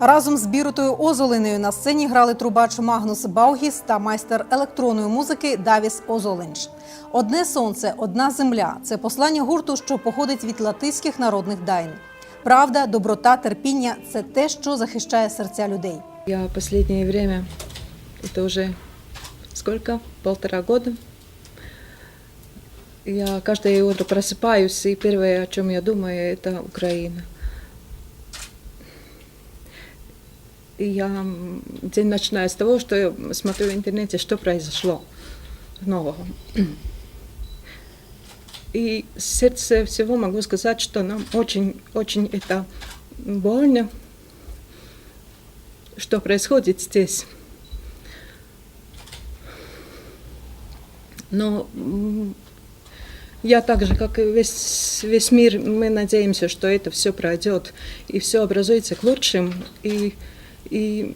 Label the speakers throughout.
Speaker 1: Разом з Бірутою Озолиною на сцені грали трубач Магнус Баугіс та майстер електронної музики Давіс Озоленч. Одне сонце, одна земля це послання гурту, що походить від латиських народних дайн. Правда, доброта, терпіння це те, що захищає серця людей.
Speaker 2: Я последнее время, это уже сколько? Полтора года. Я каждое утро просыпаюсь, и первое, о чем я думаю, это Украина. Я день начинаю с того, что я смотрю в интернете, что произошло нового. И с сердца всего могу сказать, что нам очень-очень это больно, что происходит здесь. Но я так же, как и весь, весь мир, мы надеемся, что это все пройдет и все образуется к лучшему. И, и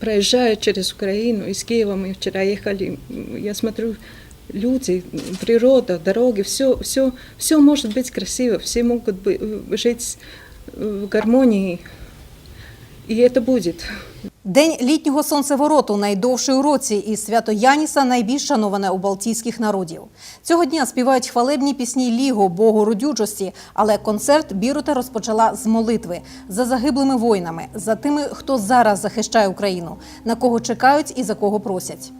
Speaker 2: проезжая через Украину, из Киева мы вчера ехали, я смотрю, люди, природа, дороги, все, все, все может быть красиво, все могут быть, жить в гармонии, и это будет.
Speaker 1: День літнього сонцевороту найдовший у році, і свято Яніса найбільш шановане у балтійських народів. Цього дня співають хвалебні пісні Ліго, Богу родючості, але концерт Бірута розпочала з молитви за загиблими воїнами, за тими, хто зараз захищає Україну, на кого чекають і за кого просять.